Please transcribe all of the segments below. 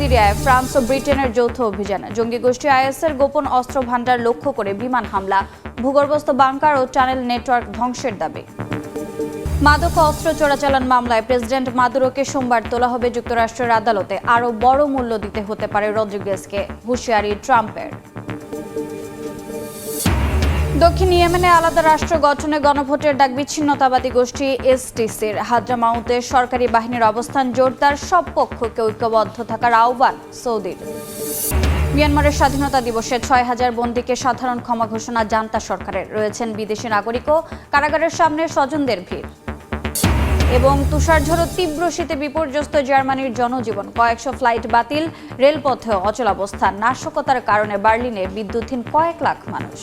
সিরিয়ায় ফ্রান্স ও ব্রিটেনের যৌথ অভিযান জঙ্গি গোষ্ঠী আইএসের গোপন অস্ত্র ভান্ডার লক্ষ্য করে বিমান হামলা, ভূগর্ভস্থ বাংকার ও টানেল নেটওয়ার্ক ধ্বংসের দাবি। মাদক অস্ত্র চোরাচালান মামলায় প্রেসিডেন্ট মাদুরোকে সোমবার তোলা হবে যুক্তরাষ্ট্রের আদালতে। আরও বড় মূল্য দিতে হতে পারে রদ্রিগেজকে, হুঁশিয়ারি ট্রাম্পের। দক্ষিণ ইয়েমেনে আলাদা রাষ্ট্র গঠনে গণভোটের ডাক বিচ্ছিন্নতাবাদী গোষ্ঠী এসটিসির। হাদ্রামাউতে সরকারি বাহিনীর অবস্থান জোরদার, সব পক্ষকে ঐক্যবদ্ধ থাকার আহ্বান সৌদির। মিয়ানমারের স্বাধীনতা দিবসে ছয় হাজার বন্দীকে সাধারণ ক্ষমা ঘোষণা জান্তা সরকারের। রয়েছেন বিদেশি নাগরিকও কারাগারের সামনে স্বজনদের ভিড়। এবং তুষারঝড় তীব্র শীতে বিপর্যস্ত জার্মানির জনজীবন। কয়েকশো ফ্লাইট বাতিল, রেলপথেও অচলাবস্থা, নাশকতার কারণে বার্লিনে বিদ্যুৎহীন কয়েক লাখ মানুষ।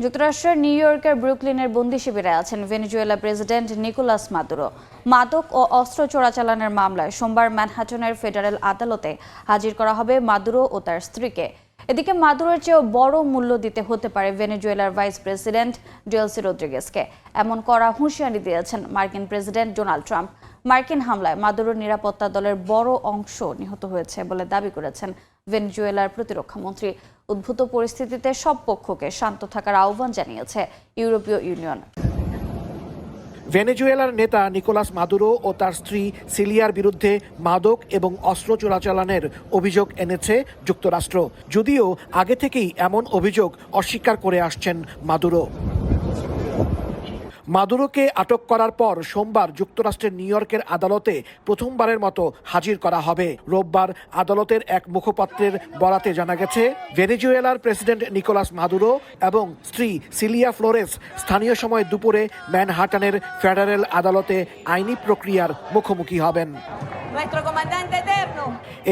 যুক্তরাষ্ট্রের নিউ ইয়র্কের ব্রুকলিনের বন্দি শিবিরে আছেন ভেনেজুয়েলা প্রেসিডেন্ট নিকোলাস মাদুরো। মাদক ও অস্ত্র চোরাচালানের মামলায় সোমবার ম্যানহাটনের ফেডারেল আদালতে হাজির করা হবে মাদুরো ও তার স্ত্রীকে। এদিকে মাদুরোর চেয়েও বড় মূল্য দিতে হতে পারে ভেনেজুয়েলার ভাইস প্রেসিডেন্ট ডেলসি রদ্রিগেসকে এমন করা হুঁশিয়ারি দিয়েছেন মার্কিন প্রেসিডেন্ট ডোনাল্ড ট্রাম্প। মার্কিন হামলায় মাদুরোর নিরাপত্তা দলের বড় অংশ নিহত হয়েছে বলে দাবি করেছেন ভেনেজুয়েলার প্রতিরক্ষা মন্ত্রী। উদ্ভূত পরিস্থিতিতে সব পক্ষকে শান্ত থাকার আহ্বান জানিয়েছে ইউরোপীয় ইউনিয়ন। ভেনেজুয়েলার নেতা নিকোলাস মাদুরো ও তার স্ত্রী সিলিয়ার বিরুদ্ধে মাদক এবং অস্ত্র চোরাচালানের অভিযোগ এনেছে যুক্তরাষ্ট্র। যদিও আগে থেকেই এমন অভিযোগ অস্বীকার করে আসছেন মাদুরো। মাদুরোকে আটক করার পর সোমবার যুক্তরাষ্ট্রের নিউ ইয়র্কের আদালতে প্রথমবারের মতো হাজির করা হবে রোববার আদালতের এক মুখপাত্রের বরাতে জানা গেছে, ভেনেজুয়েলার প্রেসিডেন্ট নিকোলাস মাদুরো এবং স্ত্রী সিলিয়া ফ্লোরেস স্থানীয় সময় দুপুরে ম্যানহাটানের ফেডারেল আদালতে আইনি প্রক্রিয়ার মুখোমুখি হবেন.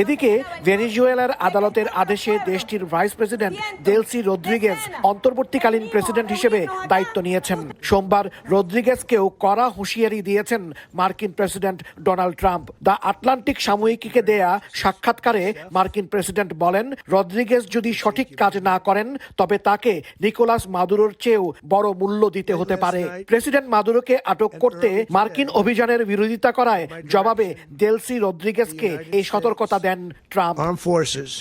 এদিকে ভেনেজুয়েলার আদালতের আদেশে দেশটির ভাইস প্রেসিডেন্ট দেলসি রদ্রিগেজ অন্তর্বর্তীকালীন প্রেসিডেন্ট হিসেবে দায়িত্ব নিয়েছেন। সোমবার রদ্রিগেজকেও কড়া হুঁশিয়ারি দিয়েছেন মার্কিন president Donald Trump. The Atlantic সাময়িকীকে দেয়া সাক্ষাৎকারে মার্কিন প্রেসিডেন্ট বলেন, রদ্রিগেজ যদি সঠিক কাজ না করেন, তবে তাকে নিকোলাস মাদুরোর চেয়েও বড় মূল্য দিতে হতে পারে। প্রেসিডেন্ট মাদুরোকে আটক করতে মার্কিন অভিযানের বিরোধিতা করায় জবাবে দেলসি রদ্রিগেজকে এই সতর্কতা দেন Trump armed forces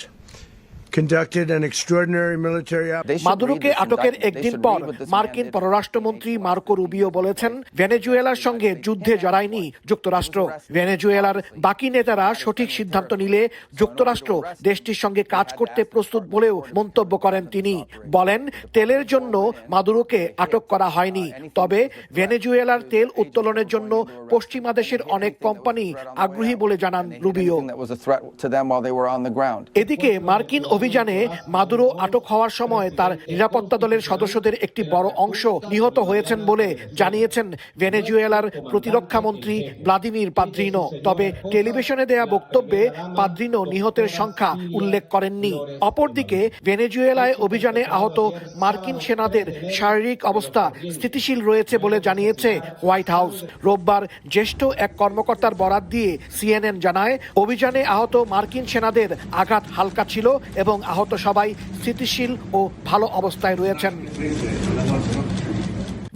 conducted an extraordinary military মাদুরোকে আটকের একদিন পর মার্কিন পররাষ্ট্রমন্ত্রী মার্কো রুবিও বলেছেন ভেনেজুয়েলার সঙ্গে যুদ্ধে জড়ায়নি যুক্তরাষ্ট্র। ভেনেজুয়েলার বাকি নেতারা সঠিক সিদ্ধান্ত নিলে যুক্তরাষ্ট্র দেশটির সঙ্গে কাজ করতে প্রস্তুত বলেও মন্তব্য করেন তিনি। বলেন তেলের জন্য মাদুরোকে আটক করা হয়নি। তবে ভেনেজুয়েলার তেল উত্তোলনের জন্য পশ্চিমা দেশের অনেক কোম্পানি আগ্রহী বলে জানান Rubio. That was a threat to them while they were on the ground. এদিকে মার্কিন অভিযানে মাদুরো আটক হওয়ার সময় তার নিরাপত্তা দলের সদস্যদের একটি বড় অংশ নিহত হয়েছেন বলে জানিয়েছেন ভেনেজুয়েলার প্রতিরক্ষা মন্ত্রী ভ্লাদিমির পাদ্রিনো। তবে টেলিভিশনে দেয়া বক্তব্যে পাদ্রিনো নিহতের সংখ্যা উল্লেখ করেননি। অপরদিকে, ভেনেজুয়েলায় অভিযানে আহত মার্কিন সেনাদের শারীরিক অবস্থা স্থিতিশীল রয়েছে বলে জানিয়েছে হোয়াইট হাউস। রোববার জ্যেষ্ঠ এক কর্মকর্তার বরাত দিয়ে সিএনএন জানায়, অভিযানে আহত মার্কিন সেনাদের আঘাত হালকা ছিল এবং আহত সবাই স্থিতিশীল ও ভালো অবস্থায় রয়েছেন।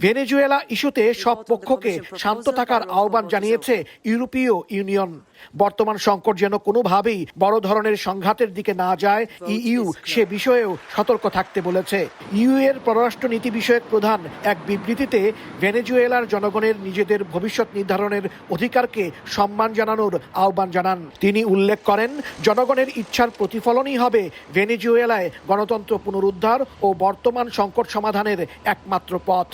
ভেনেজুয়েলা ইস্যুতে সব পক্ষকে শান্ত থাকার আহ্বান জানিয়েছে ইউরোপীয় ইউনিয়ন। বর্তমান সংকট যেন কোনোভাবেই বড় ধরনের সংঘাতের দিকে না যায়। ইইউ সে বিষয়েও সতর্ক থাকতে বলেছে। ইউ এর পররাষ্ট্র নীতি বিষয়ক প্রধান এক বিবৃতিতে ভেনেজুয়েলার জনগণের নিজেদের ভবিষ্যৎ নির্ধারণের অধিকারকে সম্মান জানানোর আহ্বান জানান। তিনি উল্লেখ করেন, জনগণের ইচ্ছার প্রতিফলনই হবে ভেনেজুয়েলায় গণতন্ত্র পুনরুদ্ধার ও বর্তমান সংকট সমাধানের একমাত্র পথ।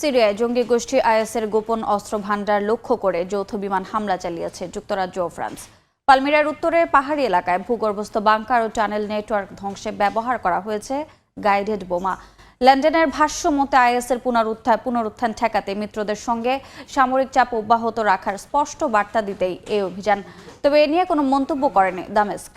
সিরিয়ায় জঙ্গি গোষ্ঠী আইএসের গোপন অস্ত্র ভান্ডার লক্ষ্য করে যৌথ বিমান হামলা চালিয়েছে যুক্তরাজ্য ও ফ্রান্স। পালমিরার উত্তরের পাহাড়ি এলাকায় ভূগর্ভস্থ বাংকার ও টানেল নেটওয়ার্ক ধ্বংসে ব্যবহার করা হয়েছে গাইডেড বোমা। লন্ডনের ভাষ্য মতে আইএসের পুনরুত্থান পুনরুত্থান ঠেকাতে মিত্রদের সঙ্গে সামরিক চাপ অব্যাহত রাখার স্পষ্ট বার্তা দিতেই এই অভিযান। তবে এ নিয়ে কোনো মন্তব্য করেনি দামেস্ক।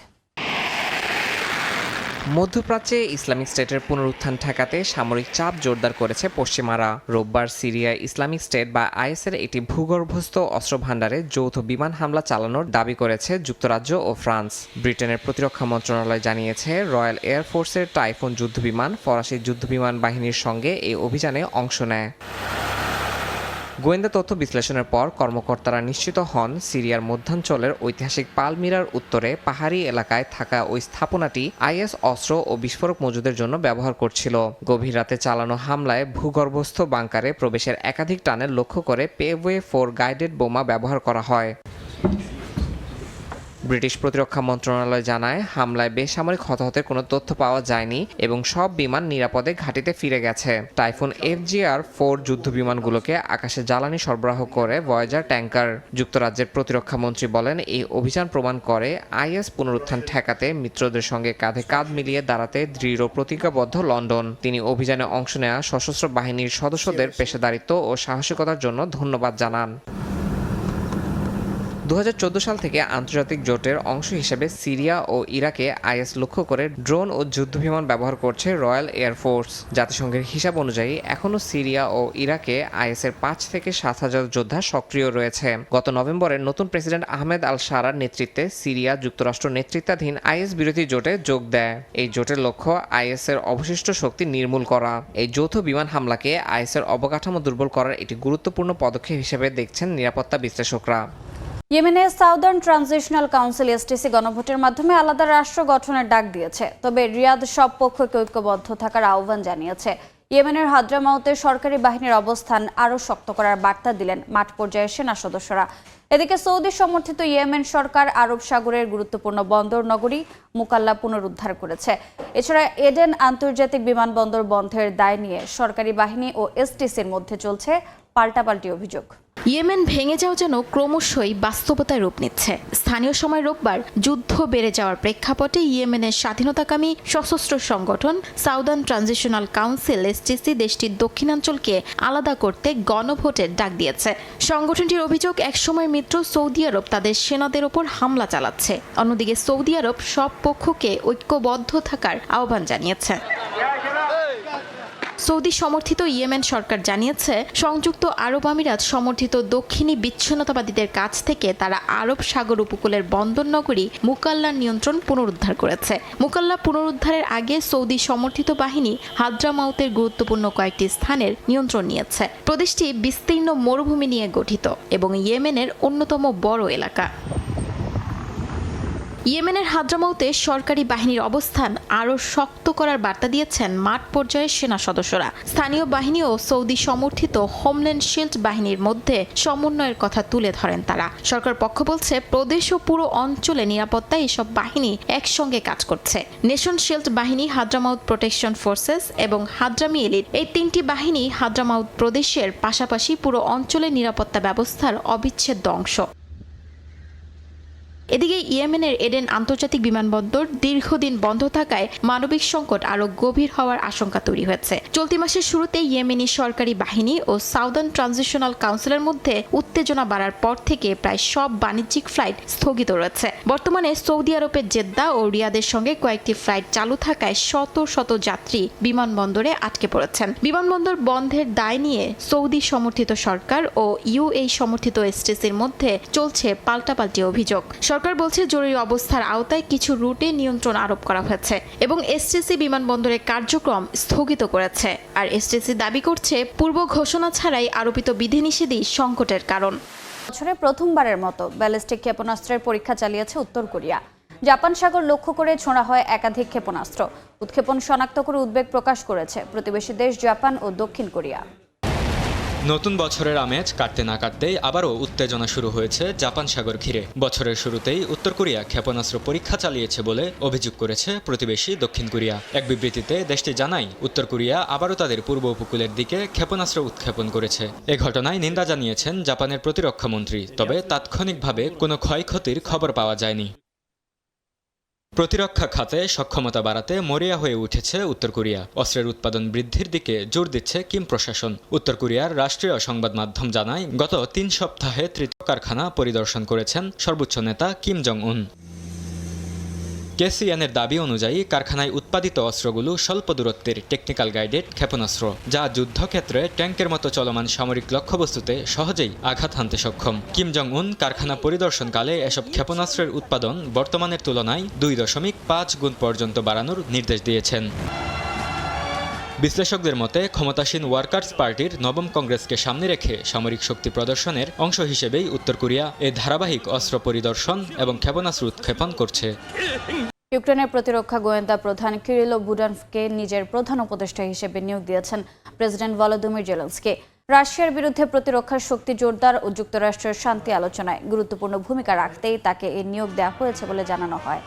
মধ্যপ্রাচ্যে ইসলামিক স্টেটের পুনরুত্থান ঠেকাতে সামরিক চাপ জোরদার করেছে পশ্চিমারা। রোববার সিরিয়ায় ইসলামিক স্টেট বা আইএসের একটি ভূগর্ভস্থ অস্ত্র ভাণ্ডারে যৌথ বিমান হামলা চালানোর দাবি করেছে যুক্তরাজ্য ও ফ্রান্স। ব্রিটেনের প্রতিরক্ষা মন্ত্রণালয় জানিয়েছে, রয়্যাল এয়ারফোর্সের টাইফুন যুদ্ধবিমান ফরাসি যুদ্ধবিমান বাহিনীর সঙ্গে এই অভিযানে অংশ নেয়। গোয়েন্দা তথ্য বিশ্লেষণের পর কর্মকর্তারা নিশ্চিত হন সিরিয়ার মধ্যাঞ্চলের ঐতিহাসিক পালমিরার উত্তরে পাহাড়ি এলাকায় থাকা ওই স্থাপনাটি আইএস অস্ত্র ও বিস্ফোরক মজুদের জন্য ব্যবহার করছিল। গভীর রাতে চালানো হামলায় ভূগর্ভস্থ বাংকারে প্রবেশের একাধিক টানের লক্ষ্য করে পেওয়ে ফোর গাইডেড বোমা ব্যবহার করা হয়। ব্রিটিশ প্রতিরক্ষা মন্ত্রণালয় জানায়, হামলায় বেসামরিক হতাহতের কোনো তথ্য পাওয়া যায়নি এবং সব বিমান নিরাপদে ঘাঁটিতে ফিরে গেছে। টাইফুন এফজিআর ফোর যুদ্ধ বিমানগুলোকে আকাশে জ্বালানি সরবরাহ করে ভয়েজার ট্যাঙ্কার। যুক্তরাজ্যের প্রতিরক্ষা মন্ত্রী বলেন, এই অভিযান প্রমাণ করে আইএস পুনরুত্থান ঠেকাতে মিত্রদের সঙ্গে কাঁধে কাঁধ মিলিয়ে দাঁড়াতে দৃঢ় প্রতিজ্ঞাবদ্ধ লন্ডন। তিনি অভিযানে অংশ নেওয়া সশস্ত্র বাহিনীর সদস্যদের পেশাদারিত্ব ও সাহসিকতার জন্য ধন্যবাদ জানান। দু হাজার চোদ্দ সাল থেকে আন্তর্জাতিক জোটের অংশ হিসেবে সিরিয়া ও ইরাকে আইএস লক্ষ্য করে ড্রোন ও যুদ্ধবিমান ব্যবহার করছে রয়্যাল এয়ারফোর্স জাতিসংঘের হিসাব অনুযায়ী এখনও সিরিয়া ও ইরাকে আইএসের পাঁচ থেকে সাত হাজার যোদ্ধা সক্রিয় রয়েছে। গত নভেম্বরে নতুন প্রেসিডেন্ট আহমেদ আল সারার নেতৃত্বে সিরিয়া যুক্তরাষ্ট্র নেতৃত্বাধীন আইএস বিরোধী জোটে যোগ দেয়। এই জোটের লক্ষ্য আইএস এর অবশিষ্ট শক্তি নির্মূল করা। এই যৌথ বিমান হামলাকে আইএস এর অবকাঠামো দুর্বল করার একটি গুরুত্বপূর্ণ পদক্ষেপ হিসেবে দেখছেন নিরাপত্তা বিশ্লেষকরা। ইয়েমেনে সাউদার্ন ট্রানজিশনাল কাউন্সিল এসটিসি গণভোটের মাধ্যমে আলাদা রাষ্ট্র গঠনের ডাক দিয়েছে। তবে রিয়াদ সব পক্ষকে ঐক্যবদ্ধ থাকার আহ্বান জানিয়েছে। ইয়েমেনের হাদ্রামাউতে সরকারি বাহিনীর অবস্থান আরও শক্ত করার বার্তা দিলেন মাঠ পর্যায়ের সেনা সদস্যরা। এদিকে সৌদি সমর্থিত ইয়েমেন সরকার আরব সাগরের গুরুত্বপূর্ণ বন্দর নগরী মুকাল্লা পুনরুদ্ধার করেছে। এছাড়া এডেন আন্তর্জাতিক বিমানবন্দর বন্ধের দায় নিয়ে সরকারি বাহিনী ও এসটিসির মধ্যে চলছে পাল্টাপাল্টি অভিযোগ। ইয়েমেন ভেঙে যাওয়া যেন ক্রমশই বাস্তবতায় রূপ নিচ্ছে। স্থানীয় সময় রোববার যুদ্ধ বেড়ে যাওয়ার প্রেক্ষাপটে ইয়েমেনের স্বাধীনতাকামী সশস্ত্র সংগঠন সাউদার্ন ট্রানজিশনাল কাউন্সিল এসটিসি দেশটির দক্ষিণাঞ্চলকে আলাদা করতে গণভোটের ডাক দিয়েছে। সংগঠনটির অভিযোগ, একসময় মিত্র সৌদি আরব তাদের সেনাদের ওপর হামলা চালাচ্ছে। অন্যদিকে সৌদি আরব সব পক্ষকে ঐক্যবদ্ধ থাকার আহ্বান জানিয়েছে। সৌদি সমর্থিত ইয়েমেন সরকার জানিয়েছে, সংযুক্ত আরব আমিরাত সমর্থিত দক্ষিণী বিচ্ছিন্নতাবাদীদের কাছ থেকে তারা আরব সাগর উপকূলের বন্দর নগরী মুকাল্লার নিয়ন্ত্রণ পুনরুদ্ধার করেছে। মুকাল্লা পুনরুদ্ধারের আগে সৌদি সমর্থিত বাহিনী হাদ্রামাউতের গুরুত্বপূর্ণ কয়েকটি স্থানের নিয়ন্ত্রণ নিয়েছে। প্রদেশটি বিস্তীর্ণ মরুভূমি নিয়ে গঠিত এবং ইয়েমেনের অন্যতম বড় এলাকা। ইয়েমেনের হাদ্রামাউতে সরকারি বাহিনীর অবস্থান আরও শক্ত করার বার্তা দিয়েছেন মাঠ পর্যায়ের সেনা সদস্যরা। স্থানীয় বাহিনী ও সৌদি সমর্থিত হোমল্যান্ড শিল্ড বাহিনীর মধ্যে সমন্বয়ের কথা তুলে ধরেন তারা। সরকার পক্ষ বলছে, প্রদেশ ও পুরো অঞ্চলে নিরাপত্তায় এসব বাহিনী একসঙ্গে কাজ করছে। নেশন শিল্ড বাহিনী হাদ্রামাউত প্রোটেকশন ফোর্সেস এবং হাদ্রামি এলিট এই তিনটি বাহিনী হাদ্রামাউত প্রদেশের পাশাপাশি পুরো অঞ্চলের নিরাপত্তা ব্যবস্থার অবিচ্ছেদ্য অংশ। এদিকে ইয়েমেনের এডেন আন্তর্জাতিক বিমানবন্দর দীর্ঘদিন বন্ধ থাকায় মানবিক সংকট আরও গভীর হওয়ার আশঙ্কা তৈরি হয়েছে। চলতি মাসের শুরুতে ইয়েমেনি সরকারি বাহিনী ও সাউদার্ন ট্রানজিশনাল কাউন্সিলের মধ্যে উত্তেজনা বাড়ার পর থেকে প্রায় সব বাণিজ্যিক ফ্লাইট স্থগিত রয়েছে। বর্তমানে সৌদি আরবের জেদ্দা ও রিয়াদের সঙ্গে কয়েকটি ফ্লাইট চালু থাকায় শত শত যাত্রী বিমানবন্দরে আটকে পড়েছেন। বিমানবন্দর বন্ধের দায় নিয়ে সৌদি সমর্থিত সরকার ও ইউএই সমর্থিত এসটিসির মধ্যে চলছে পাল্টাপাল্টি অভিযোগ। সরকার বলছে জরুরি অবস্থার আওতায় কিছু রুটে নিয়ন্ত্রণ আরোপ করা হয়েছে এবং এসটিসি বিমানবন্দরের কার্যক্রম স্থগিত করেছে। আর এসটিসি দাবি করছে, পূর্ব ঘোষণা ছাড়াই আরোপিত বিধিনিষেধই সংকটের কারণ। বছরে প্রথমবারের মতো ব্যালিস্টিক ক্ষেপণাস্ত্রের পরীক্ষা চালিয়েছে উত্তর কোরিয়া। জাপান সাগর লক্ষ্য করে ছোঁড়া হয় একাধিক ক্ষেপণাস্ত্র। উৎক্ষেপণ শনাক্ত করে উদ্বেগ প্রকাশ করেছে প্রতিবেশী দেশ জাপান ও দক্ষিণ কোরিয়া। নতুন বছরের আমেজ কাটতে না কাটতেই আবারও উত্তেজনা শুরু হয়েছে জাপান সাগর ঘিরে। বছরের শুরুতেই উত্তর কোরিয়া ক্ষেপণাস্ত্র পরীক্ষা চালিয়েছে বলে অভিযোগ করেছে প্রতিবেশী দক্ষিণ কোরিয়া। এক বিবৃতিতে দেশটি জানায়, উত্তর কোরিয়া আবারও তাদের পূর্ব উপকূলের দিকে ক্ষেপণাস্ত্র উৎক্ষেপণ করেছে। এ ঘটনায় নিন্দা জানিয়েছেন জাপানের প্রতিরক্ষা মন্ত্রী, তবে তাৎক্ষণিকভাবে কোনো ক্ষয়ক্ষতির খবর পাওয়া যায়নি। প্রতিরক্ষা খাতে সক্ষমতা বাড়াতে মরিয়া হয়ে উঠেছে উত্তর কোরিয়া। অস্ত্রের উৎপাদন বৃদ্ধির দিকে জোর দিচ্ছে কিম প্রশাসন। উত্তর কোরিয়ার রাষ্ট্রীয় সংবাদ মাধ্যম জানায়, গত তিন সপ্তাহে তৃতীয় কারখানা পরিদর্শন করেছেন সর্বোচ্চ নেতা কিম জং উন কেসিএনের দাবি অনুযায়ী কারখানায় উৎপাদিত অস্ত্রগুলো স্বল্প দূরত্বের টেকনিক্যাল গাইডেড ক্ষেপণাস্ত্র, যা যুদ্ধক্ষেত্রে ট্যাঙ্কের মতো চলমান সামরিক লক্ষ্যবস্তুতে সহজেই আঘাত হানতে সক্ষম। কিম জং উন কারখানা পরিদর্শনকালে এসব ক্ষেপণাস্ত্রের উৎপাদন বর্তমানের তুলনায় দুই দশমিক পাঁচ গুণ পর্যন্ত বাড়ানোর নির্দেশ দিয়েছেন। বিশ্লেষকদের মতে, ক্ষমতাসীন ওয়ার্কার্স পার্টির নবম কংগ্রেসকে সামনে রেখে সামরিক শক্তি প্রদর্শনের অংশ হিসেবেই উত্তর কোরিয়া এই ধারাবাহিক অস্ত্র পরিদর্শন এবং ক্ষেপণাস্ত্র উৎক্ষেপণ করছে। ইউক্রেনের প্রতিরক্ষা গোয়েন্দা প্রধান কিরিলো বুডানকে নিজের প্রধান উপদেষ্টা হিসেবে নিয়োগ দিয়েছেন প্রেসিডেন্ট ভলোদিমির জেলেন্সকি। রাশিয়ার বিরুদ্ধে প্রতিরক্ষার শক্তি জোরদার ও যুক্তরাষ্ট্রের শান্তি আলোচনায় গুরুত্বপূর্ণ ভূমিকা রাখতেই তাকে এই নিয়োগ দেওয়া হয়েছে বলে জানানো হয়।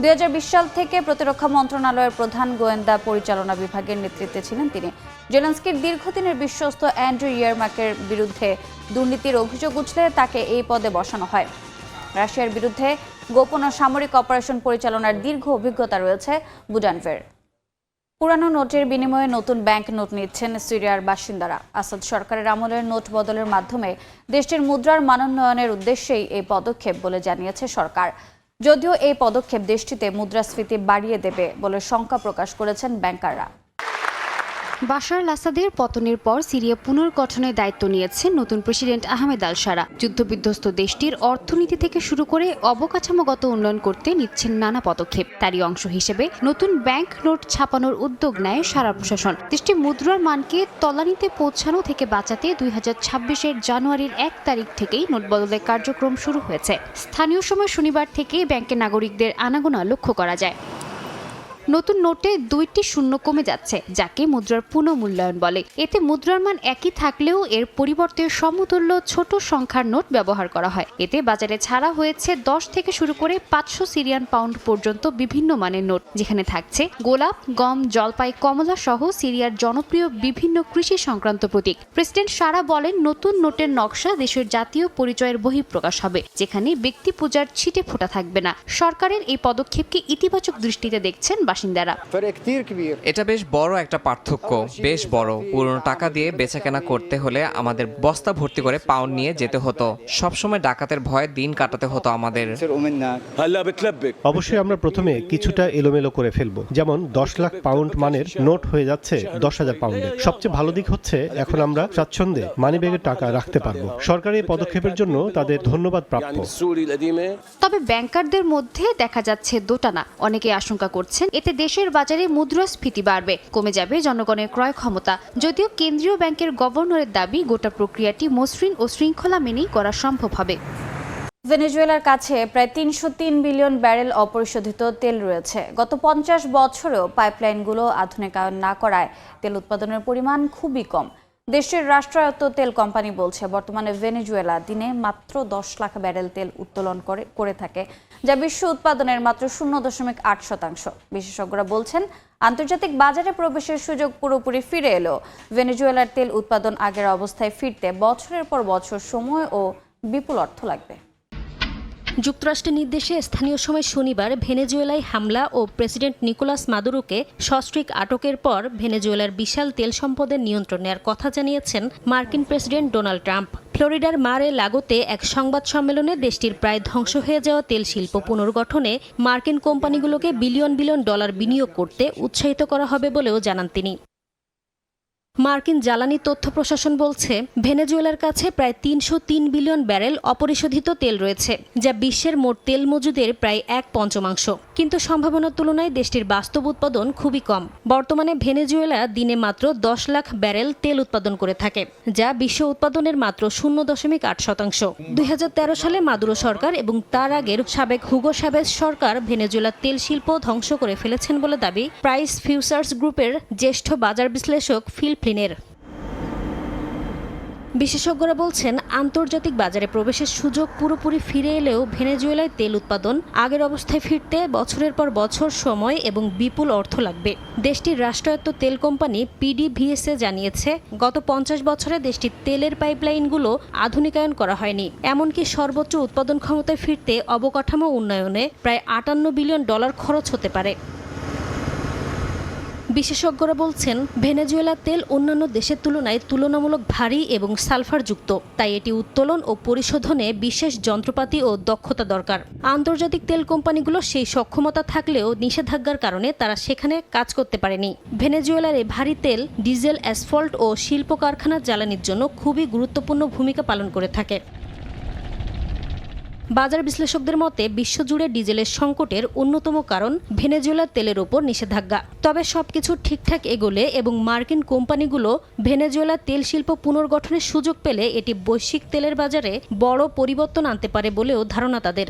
দুই হাজার বিশ সাল থেকে প্রতিরক্ষা মন্ত্রণালয়ের প্রধান গোয়েন্দা পরিচালনা বিভাগের নেতৃত্বে ছিলেন তিনি। জেলেন্সকির দীর্ঘদিনের বিশ্বস্ত অ্যান্ড্রু ইয়ারমাকের বিরুদ্ধে দুর্নীতির অভিযোগ উঠলে তাকে এই পদে বসানো হয়। রাশিয়ার বিরুদ্ধে গোপন সামরিক অপারেশন পরিচালনার দীর্ঘ অভিজ্ঞতা রয়েছে বুডানভের পুরানো নোটের বিনিময়ে নতুন ব্যাংক নোট নিচ্ছেন সিরিয়ার বাসিন্দারা। আসাদ সরকারের আমলের নোট বদলের মাধ্যমে দেশটির মুদ্রার মানোন্নয়নের উদ্দেশ্যেই এই পদক্ষেপ বলে জানিয়েছে সরকার। যদিও এই পদক্ষেপ দেশটিতে মুদ্রাস্ফীতি বাড়িয়ে দেবে বলে শঙ্কা প্রকাশ করেছেন ব্যাংকাররা। বাশার আসাদের পতনের পর সিরিয়া পুনর্গঠনের দায়িত্ব নিয়েছেন নতুন প্রেসিডেন্ট আহমেদ আল সারা যুদ্ধবিধ্বস্ত দেশটির অর্থনীতি থেকে শুরু করে অবকাঠামোগত উন্নয়ন করতে নিচ্ছেন নানা পদক্ষেপ। তারই অংশ হিসেবে নতুন ব্যাংক নোট ছাপানোর উদ্যোগ নেয় সারা প্রশাসন। দেশটির মুদ্রার মানকে তলানিতে পৌঁছানো থেকে বাঁচাতে দুই হাজার ছাব্বিশের জানুয়ারির এক তারিখ থেকেই নোট বদলের কার্যক্রম শুরু হয়েছে। স্থানীয় সময় শনিবার থেকে ব্যাংকের নাগরিকদের আনাগোনা লক্ষ্য করা যায়। নতুন নোটে দুইটি শূন্য কমে যাচ্ছে, যাকে মুদ্রার পুনঃমূল্যায়ন বলে। এতে মুদ্রার মান একই থাকলেও এর পরিবর্তে সমতুল্য ছোট সংখ্যার নোট ব্যবহার করা হয়। এতে বাজারে ছাড়া হয়েছে দশ থেকে শুরু করে পাঁচশো সিরিয়ান পাউন্ড পর্যন্ত বিভিন্ন মানের নোট, যেখানে থাকছে গোলাপ, গম, জলপাই, কমলা সহ সিরিয়ার জনপ্রিয় বিভিন্ন কৃষি সংক্রান্ত প্রতীক। প্রেসিডেন্ট সারা বলেন, নতুন নোটের নকশা দেশের জাতীয় পরিচয়ের বহিঃপ্রকাশ হবে, যেখানে ব্যক্তি পূজার ছিটে ফোটা থাকবে না। সরকারের এই পদক্ষেপকে ইতিবাচক দৃষ্টিতে দেখছেন বাসিন্দারা। এটা বেশ বড় একটা পার্থক্য বেশ বড়। পুরনো টাকা দিয়ে বেচাকেনা করতে হলে আমাদের বস্তা ভর্তি করে পাউন্ড নিয়ে যেতে হতো। সবসময় ডাকাতের ভয়ে দিন কাটাতে হতো আমাদের। অবশ্যই আমরা প্রথমে কিছুটা এলোমেলো করে ফেলব। যেমন দশ লাখ পাউন্ড মানের নোট হয়ে যাচ্ছে দশ হাজার পাউন্ডের সবচেয়ে ভালো দিক হচ্ছে এখন আমরা স্বাচ্ছন্দ্যে মানিব্যাগের টাকা রাখতে পারব। সরকারি পদক্ষেপের জন্য তাদের ধন্যবাদ প্রাপ্য। তবে ব্যাংকারদের মধ্যে দেখা যাচ্ছে দোটানা। অনেকে আশঙ্কা করছেন এতে দেশের বাজারে মুদ্রাস্ফীতি বাড়বে, কমে যাবে জনগণের ক্রয় ক্ষমতা। যদিও কেন্দ্রীয় ব্যাংকের গভর্নরের দাবি, গোটা প্রক্রিয়াটি মসৃণ ও শৃঙ্খলা মেনেই করা সম্ভব হবে। ভেনেজুয়েলার কাছে প্রায় তিনশো তিন বিলিয়ন ব্যারেল অপরিশোধিত তেল রয়েছে। গত পঞ্চাশ বছরেও পাইপলাইনগুলো আধুনিকায়ন না করায় তেল উৎপাদনের পরিমাণ খুবই কম। দেশটির রাষ্ট্রায়ত্ত তেল কোম্পানি বলছে, বর্তমানে ভেনেজুয়েলা দিনে মাত্র দশ লাখ ব্যারেল তেল উত্তোলন করে করে থাকে, যা বিশ্ব উৎপাদনের মাত্র শূন্য দশমিক আট শতাংশ। বিশেষজ্ঞরা বলছেন, আন্তর্জাতিক বাজারে প্রবেশের সুযোগ পুরোপুরি ফিরে এলো। ভেনেজুয়েলার তেল উৎপাদন আগের অবস্থায় ফিরতে বছরের পর বছর সময় ও বিপুল অর্থ লাগবে। যুক্তরাষ্ট্রের নির্দেশে স্থানীয় সময় শনিবার ভেনেজুয়েলায় হামলা ও প্রেসিডেন্ট নিকোলাস মাদুরোকে সস্ত্রীক আটকের পর ভেনেজুয়েলার বিশাল তেল সম্পদের নিয়ন্ত্রণ নেওয়ার কথা জানিয়েছেন মার্কিন প্রেসিডেন্ট ডোনাল্ড ট্রাম্প। ফ্লোরিডার মারে লাগোতে এক সংবাদ সম্মেলনে দেশটির প্রায় ধ্বংস হয়ে যাওয়া তেল শিল্প পুনর্গঠনে মার্কিন কোম্পানিগুলোকে বিলিয়ন বিলিয়ন ডলার বিনিয়োগ করতে উৎসাহিত করা হবে বলেও জানান তিনি। মার্কিন জ্বালানি তথ্য প্রশাসন বলছে, ভেনেজুয়েলার কাছে প্রায় তিনশো তিন বিলিয়ন ব্যারেল অপরিশোধিত তেল রয়েছে, যা বিশ্বের মোট তেল মজুদের প্রায় এক পঞ্চমাংশ। কিন্তু সম্ভাবনার তুলনায় দেশটির বাস্তব উৎপাদন খুবই কম। বর্তমানে ভেনেজুয়েলা দিনে মাত্র দশ লাখ ব্যারেল তেল উৎপাদন করে থাকে, যা বিশ্ব উৎপাদনের মাত্র শূন্য দশমিক আট শতাংশ। দুই হাজার তেরো সালে মাদুরো সরকার এবং তার আগের সাবেক হুগো সাবেজ সরকার ভেনেজুয়েলার তেল শিল্প ধ্বংস করে ফেলেছেন বলে দাবি। প্রাইস ফিউচার্স গ্রুপের জ্যেষ্ঠ বাজার বিশ্লেষক ফিল ফ্লিনের বিশেষজ্ঞরা বলছেন, আন্তর্জাতিক বাজারে প্রবেশের সুযোগ পুরোপুরি ফিরে এলেও ভেনেজুয়েলায় তেল উৎপাদন, আগের অবস্থায় ফিরতে বছরের পর বছর সময় এবং বিপুল অর্থ লাগবে। দেশটির রাষ্ট্রায়ত্ত তেল কোম্পানি পিডিভিএসএ জানিয়েছে, গত পঞ্চাশ বছরে দেশটির তেলের পাইপলাইনগুলো আধুনিকায়ন করা হয়নি। এমনকি সর্বোচ্চ উৎপাদন ক্ষমতায় ফিরতে অবকাঠামো উন্নয়নে প্রায় আটান্ন বিলিয়ন ডলার খরচ হতে পারে। বিশেষজ্ঞরা বলছেন ভেনেজুয়েলার তেল অন্যান্য দেশের তুলনায় তুলনামূলক ভারী এবং সালফারযুক্ত। তাই এটি উত্তোলন ও পরিশোধনে বিশেষ যন্ত্রপাতি ও দক্ষতা দরকার। আন্তর্জাতিক তেল কোম্পানিগুলো সেই সক্ষমতা থাকলেও নিষেধাজ্ঞার কারণে তারা সেখানে কাজ করতে পারেনি। ভেনেজুয়েলার এই ভারী তেল, ডিজেল, অ্যাসফল্ট ও শিল্প কারখানার জ্বালানির জন্য খুবই গুরুত্বপূর্ণ ভূমিকা পালন করে থাকে। বাজার বিশ্লেষকদের মতে, বিশ্বজুড়ে ডিজেলের সংকটের অন্যতম কারণ ভেনেজুয়েলার তেলের ওপর নিষেধাজ্ঞা। তবে সবকিছু ঠিকঠাক এগোলে এবং মার্কিন কোম্পানিগুলো ভেনেজুয়েলার তেল শিল্প পুনর্গঠনের সুযোগ পেলে এটি বৈশ্বিক তেলের বাজারে বড় পরিবর্তন আনতে পারে বলেও ধারণা তাদের।